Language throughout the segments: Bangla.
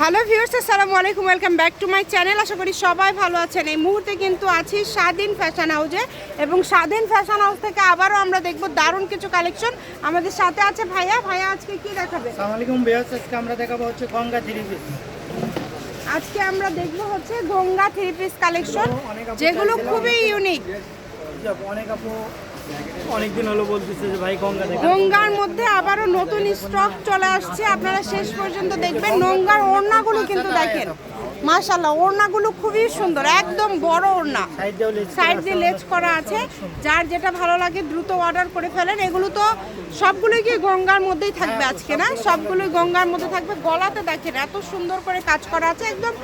হ্যালো ভিউয়ার্স আসসালামু আলাইকুম welcome back to my channel আশা করি সবাই ভালো আছেন। এই মুহূর্তে কিন্তু আছি স্বাধীন ফ্যাশন হাউসে এবং স্বাধীন ফ্যাশন হাউস থেকে আবারও আমরা দেখব দারুণ কিছু কালেকশন আমাদের সাথে আছে ভাইয়া। ভাইয়া আজকে কি দেখাবে? আসসালামু আলাইকুম বেয়াস আজকে আমরা দেখাবো হচ্ছে গঙ্গা থ্রি পিস আজকে আমরা দেখব হচ্ছে গঙ্গা থ্রি পিস কালেকশন যেগুলো খুবই ইউনিক অনেক আপু অনেকদিন হলো বলতেছে যে ভাই গঙ্গা গঙ্গার মধ্যে আবারও নতুন স্টক চলে আসছে আপনারা শেষ পর্যন্ত দেখবেন। গঙ্গার ওড়নাগুলো কিন্তু দেখেন। মাশাল্লাহ ওড়নাগুলো খুবই সুন্দর একদম বড় ওড়না। সাইড সাইড দিয়ে লেজ করা আছে। যার যেটা ভালো লাগে দ্রুত অর্ডার করে ফেলেন। এগুলো তো সবগুলোই কি গঙ্গার মধ্যেই থাকবে আজকে না? সবগুলোই গঙ্গার মধ্যে থাকবে। গলাতে দেখেন এত সুন্দর করে কাজ করা আছে। একদম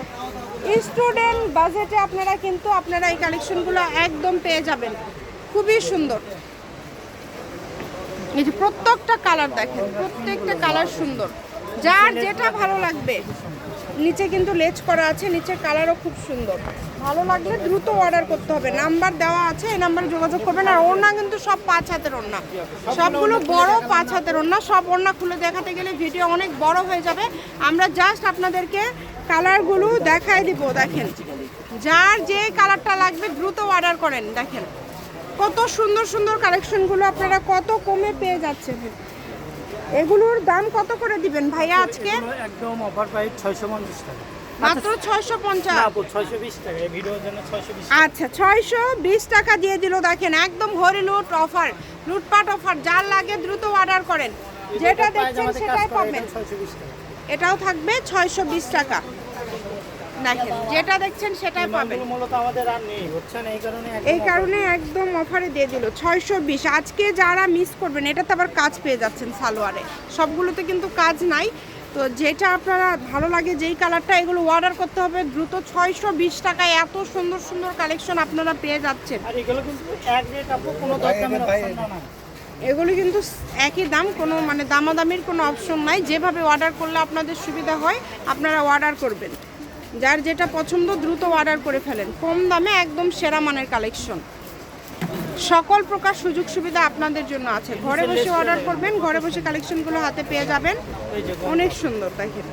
স্টুডেন্ট বাজেটে আপনারা কিন্তু আপনারা এই কালেকশনগুলো একদম পেয়ে যাবেন। খুবই সুন্দর। এই যে প্রত্যেকটা কালার দেখেন, প্রত্যেকটা কালার সুন্দর। যার যেটা ভালো লাগবে, নিচে কিন্তু লেজ করা আছে, নিচের কালারও খুব সুন্দর। ভালো লাগলে দ্রুত অর্ডার করতে হবে। নাম্বার দেওয়া আছে, এই নাম্বারে যোগাযোগ করবেন। আর ওড়না কিন্তু সব পাঁচ হাতের ওড়না। সবগুলো বড় পাঁচ হাতের ওড়না। সব ওড়না খুলে দেখাতে গেলে ভিডিও অনেক বড় হয়ে যাবে। আমরা জাস্ট আপনাদেরকে কালারগুলো দেখাই দিব, দেখেন। যার যে কালারটা লাগবে, দ্রুত অর্ডার করেন, দেখেন। কত সুন্দর সুন্দর কালেকশনগুলো আপনারা কত কমে পেয়ে যাচ্ছেন। এগুলোর দাম কত করে দিবেন ভাইয়া আজকে? একদম অফার প্রাইস ছয়শো পঞ্চাশ টাকা। মাত্র ছয়শো না পঞ্চাশ আপু ছয়শো বিশ টাকা। এই ভিডিওর জন্য ছয়শো বিশ আচ্ছা ছয়শো বিশ টাকা দিয়ে দিল দেখেন একদম হরি লুট অফার লুটপাট অফার যার লাগে দ্রুত অর্ডার করেন। যেটা দেখছেন সেটাই পাবেন। এটাও থাকবে ছয়শো বিশ টাকা। দেখেন যেটা দেখছেন সেটাই পাবেন। মূলত আমাদের আর নেই বুঝছেন এই কারণে একদম এই কারণে একদম অফারে দিয়ে দিল ছয়শো বিশ। আজকে যারা মিস করবেন এটাতে আবার কাজ পেয়ে যাচ্ছেন সালোয়ারে। সবগুলোতে কিন্তু কাজ নাই। তো যেটা আপনারা ভালো লাগে যেই কালারটা এগুলো অর্ডার করতে হবে দ্রুত ছয়শো বিশ টাকায় এত সুন্দর সুন্দর কালেকশন আপনারা পেয়ে যাচ্ছেন। আর এগুলো কিন্তু এক রেট আপু কোনো দরদামের অপশন না এগুলো কিন্তু একই দাম কোনো মানে দামাদামির কোনো অপশন নাই। যেভাবে অর্ডার করলে আপনাদের সুবিধা হয় আপনারা অর্ডার করবেন। যার যেটা পছন্দ দ্রুত অর্ডার করে ফেলেন। কম দামে একদম সেরা মানের কালেকশন সকল প্রকার সুযোগ সুবিধা আপনাদের জন্য আছে। ঘরে বসে অর্ডার করবেন ঘরে বসে কালেকশনগুলো হাতে পেয়ে যাবেন। অনেক সুন্দর দেখেন।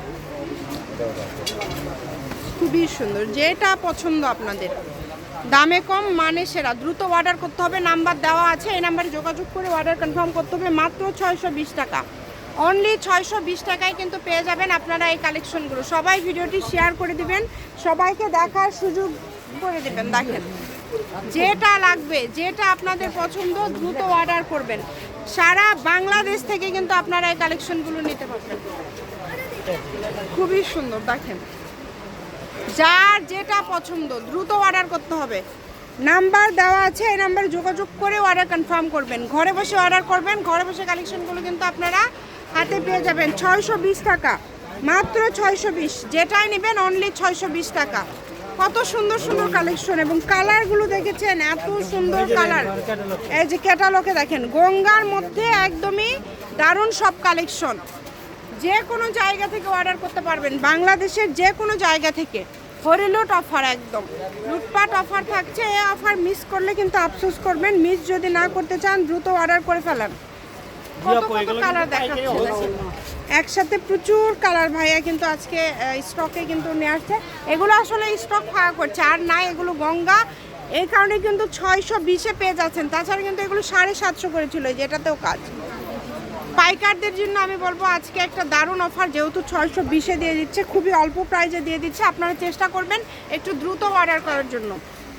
খুবই সুন্দর যেটা পছন্দ আপনাদের। দামে কম মানে সেরা। দ্রুত অর্ডার করতে হবে নাম্বার দেওয়া আছে এই নাম্বারে যোগাযোগ করে অর্ডার কনফার্ম করতে হবে মাত্র ছয়শো বিশ টাকা। অনলি ছয়শো বিশ টাকায় কিন্তু পেয়ে যাবেন আপনারা এই কালেকশনগুলো সবাই ভিডিওটি শেয়ার করে দিবেন। সবাইকে দেখার সুযোগ করে দেবেন, দেখেন। যেটা লাগবে, যেটা আপনাদের পছন্দ, দ্রুত অর্ডার করবেন। সারা বাংলাদেশ থেকে কিন্তু আপনারা এই কালেকশনগুলো নিতে পারবেন। খুবই সুন্দর, দেখেন। যার যেটা পছন্দ, দ্রুত অর্ডার করতে হবে। নাম্বার দেওয়া আছে, এই নাম্বারে যোগাযোগ করে অর্ডার কনফার্ম করবেন। ঘরে বসে অর্ডার করবেন, ঘরে বসে কালেকশনগুলো কিন্তু আপনারা হাতে পেয়ে যাবেন ছয়শো বিশ টাকা। মাত্র ছয়শো বিশ। যেটাই নেবেন অনলি ছয়শো বিশ টাকা। কত সুন্দর সুন্দর কালেকশন এবং কালারগুলো দেখেছেন? এত সুন্দর কালার এই যে ক্যাটালগে দেখেন, গঙ্গার মধ্যে একদমই দারুণ সব কালেকশন যে কোনো জায়গা থেকে অর্ডার করতে পারবেন। বাংলাদেশের যে কোনো জায়গা থেকে। হরিলুট অফার একদম। লুটপাট অফার থাকছে, এই অফার মিস করলে কিন্তু আফসোস করবেন। মিস যদি না করতে চান, দ্রুত অর্ডার করে ফেলান। একসাথে প্রচুর কালার ভাইয়া কিন্তু আজকে স্টকে কিন্তু নিয়ে আসছে। এগুলো আসলে স্টক ফাঁকা করছে আর নাই এগুলো গঙ্গা। এই কারণে কিন্তু ছয়শো বিশে পেয়ে যাচ্ছেন। তাছাড়া কিন্তু এগুলো সাড়ে সাতশো করেছিল যেটাতেও কাজ। পাইকারদের জন্য আমি বলব আজকে একটা দারুণ অফার যেহেতু ছয়শো বিশে দিয়ে দিচ্ছে খুবই অল্প প্রাইজে দিয়ে দিচ্ছে। আপনারা চেষ্টা করবেন একটু দ্রুত অর্ডার করার জন্য।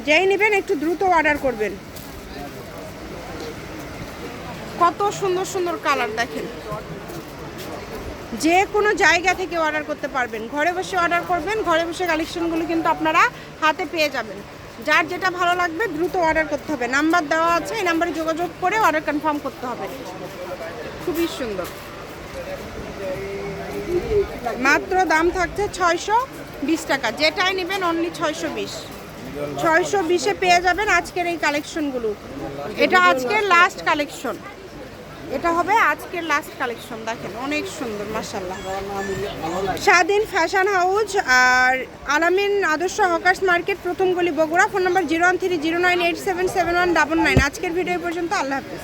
যেই নেবেন একটু দ্রুত অর্ডার করবেন। কত সুন্দর সুন্দর কালার দেখেন। যে কোনো জায়গা থেকে অর্ডার করতে পারবেন। ঘরে বসে অর্ডার করবেন, ঘরে বসে কালেকশনগুলো কিন্তু আপনারা হাতে পেয়ে যাবেন। যার যেটা ভালো লাগবে দ্রুত অর্ডার করতে হবে। নাম্বার দেওয়া আছে, এই নাম্বারে যোগাযোগ করে অর্ডার কনফার্ম করতে হবে। খুবই সুন্দর। মাত্র দাম থাকছে ছয়শো বিশ টাকা। যেটাই নেবেন অনলি ছয়শো বিশ। ছয়শো বিশে পেয়ে যাবেন আজকের এই কালেকশনগুলো। এটা আজকের লাস্ট কালেকশন এটা হবে আজকের লাস্ট কালেকশন দেখেন, অনেক সুন্দর মাসাল্লাহ স্বাধীন ফ্যাশন হাউস আর আলামিন আদর্শ হকার্স মার্কেট, প্রথম গলি Bogura, phone number zero one three zero nine eight seven seven one double nine আজকের ভিডিও পর্যন্ত, আল্লাহ হাফিজ।